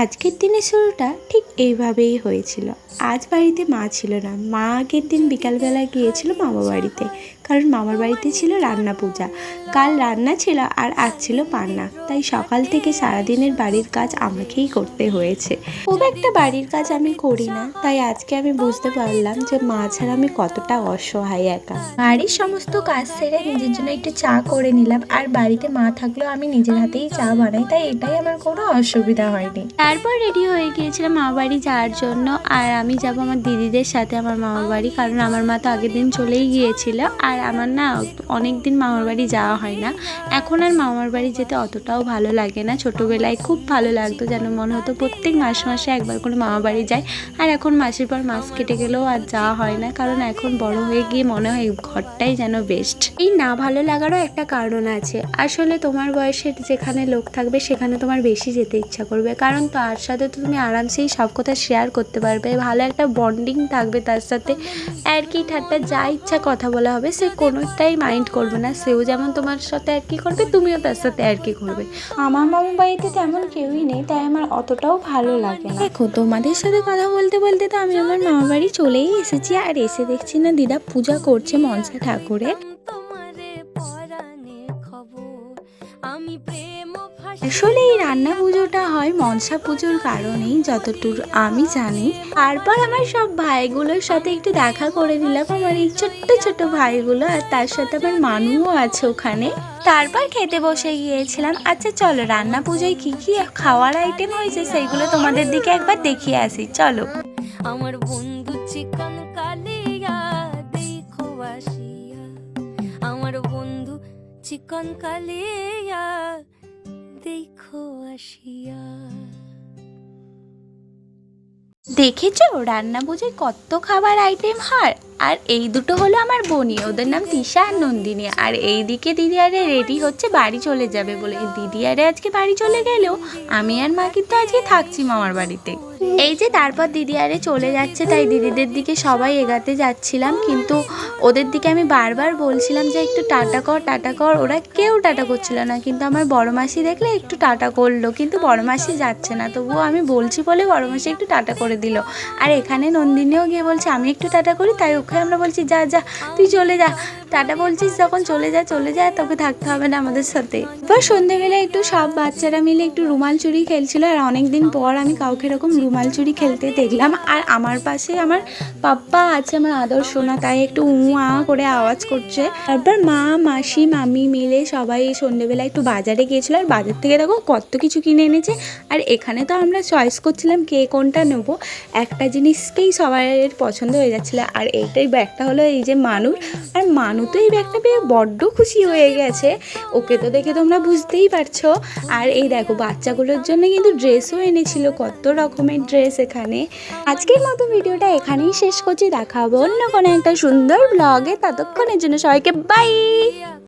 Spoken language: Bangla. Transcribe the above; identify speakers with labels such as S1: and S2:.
S1: আজকের দিনের শুরুটা ঠিক এইভাবেই হয়েছিল। আজ বাড়িতে মা ছিল না। মা আগের দিন বিকালবেলা গিয়েছিল মামা বাড়িতে। কারণ মামার বাড়িতে ছিল রান্না পূজা। কাল রান্না ছিল আর আজ ছিল পান্না। তাই সকাল থেকে সারাদিনের বাড়ির কাজ আমাকেই করতে হয়েছে। খুব একটা বাড়ির কাজ আমি করি না। তাই আজকে আমি বুঝতে পারলাম যে মা ছাড়া আমি কতটা অসহায় একা। বাড়ির সমস্ত কাজ সেরে নিজের জন্য একটু চা করে নিলাম। আর বাড়িতে মা থাকলেও আমি নিজের হাতেই চা বানাই। তাই এটাই আমার কোনো অসুবিধা হয়নি। তারপর রেডি হয়ে গিয়েছিলাম মামা বাড়ি যাওয়ার জন্য। আর আমি যাব আমার দিদিদের সাথে আমার মামা বাড়ি, কারণ আমার মা তো আগের দিন চলেই গিয়েছিল। আর আমার না অনেক দিন মামার বাড়ি যাওয়া হয় না। এখন আর মামার বাড়ি যেতে অতটাও ভালো লাগে না। ছোটোবেলায় খুব ভালো লাগতো যেন মনে হতো প্রত্যেক মাস মাসে একবার করে মামা বাড়ি যায় আর এখন মাসের পর মাস কেটে গেলেও আর যাওয়া হয় না। কারণ এখন বড় হয়ে গিয়ে মনে হয় ঘরটাই যেন বেস্ট এই না ভালো লাগারও একটা কারণ আছে। আসলে তোমার বয়সের যেখানে লোক থাকবে, সেখানে তোমার বেশি যেতে ইচ্ছা করবে। কারণ তার সাথে তো তুমি আরামসেই সব কথা শেয়ার করতে পারবে। ভালো একটা বন্ডিং থাকবে তার সাথে। আর কি ঠাট্টা যা ইচ্ছা কথা বলা হবে সে কোনোটাই মাইন্ড করবে না। সেও যেমন তোমার সাথে আর কি করবে তুমিও তার সাথে আর কি করবে। আমার মামা বাড়িতে তেমন কেউই নেই তাই আমার অতটাও ভালো লাগে না। দেখো তোমাদের সাথে কথা বলতে বলতে তো আমি আমার মামা বাড়ি চলেই এসেছি আর এসে দেখছি না দিদা পূজা করছে মনসা ঠাকুরের।
S2: আমি প্রেম
S1: আসলে এই রান্না পুজোটা হয় মনসা পুজোর কারণেই যতদূর আমি জানি। তারপর আমার সব ভাইগুলোর সাথে একটু দেখা করে নিলাম, আমার এই ছোট্ট ছোট্ট ভাইগুলো আর তার সাথে আমার মানুও আছে ওখানে। তারপর খেতে বসে গিয়েছিলাম আচ্ছা চলো রান্না পুজোয় কি কি খাওয়ার আইটেম হয়েছে সেইগুলো তোমাদের দিকে একবার দেখিয়ে আসি, চলো।
S2: আমার বন্ধু চিকন কালিয়া, দেখো আসিয়া। আমার বন্ধু চিকন কালিয়া দেখো আসিয়া।
S1: দেখেছ? রান্না বুঝে কত খাবার আইটেম হয়। আর এই দুটো হলো আমার বনি, ওদের নাম তিশা আর নন্দিনী। আর এই দিকে দিদি আরে রেডি হচ্ছে বাড়ি চলে যাবে বলে। দিদি আরে আজকে বাড়ি চলে গেলেও আমি আর মা কিন্তু আজকে থাকছি মামার বাড়িতে। এই যে তারপর দিদি আরে চলে যাচ্ছে, তাই দিদিদের দিকে সবাই এগাতে যাচ্ছিলাম, কিন্তু ওদের দিকে আমি বারবার বলছিলাম যে একটু টাটা কর টাটা কর। ওরা কেউ টাটা করছিল না, কিন্তু আমার বড় মাসি দেখলে একটু টাটা করল, কিন্তু বড় মাসি যাচ্ছে না। তবুও আমি বলছি বলে বড় মাসি একটু টাটা করে দিল। আর এখানে নন্দিনীও গিয়ে বলছে, আমি একটু টাটা করি, তাই ওকে আমরা বলছি, যা যা, তুই চলে যা। টাটা বলছিস, যখন চলে যায় চলে যায়, তোকে থাকতে হবে না আমাদের সাথে। এবার সন্ধেবেলা একটু সব বাচ্চারা মিলে একটু রুমাল চুরি খেলছিল, আর অনেকদিন পর আমি কাউকে এরকম রুমাল চুরি খেলতে দেখলাম। আর আমার পাশে আমার পাপ্পা আছে, আমার আদর সোনা তাই একটু উ আ করে আওয়াজ করছে। তারপর মা, মাসি, মামি মিলে সবাই সন্ধেবেলা একটু বাজারে গিয়েছিল, আর বাজার থেকে দেখো কত কিছু কিনে এনেছে। আর এখানে তো আমরা চয়েস করছিলাম কে কোনটা নেব। একটা জিনিসকেই সবার পছন্দ হয়ে যাচ্ছিল, আর এইটাই ব্যাগটা হলো এই যে মানুষ, আর মানু তো এই ব্যাগটা পেয়ে বড্ড খুশি হয়ে গেছে। ওকে তো দেখে তোমরা বুঝতেই পারছ। আর এই দেখো, বাচ্চাগুলোর জন্য কিন্তু ড্রেসও এনেছিল, কত রকমের ড্রেস এখানে। আজকের মতো ভিডিওটা এখানেই শেষ করছি। দেখাবো অন্য কোনো একটা সুন্দর ব্লগে ততক্ষণের জন্য সবাইকে বাই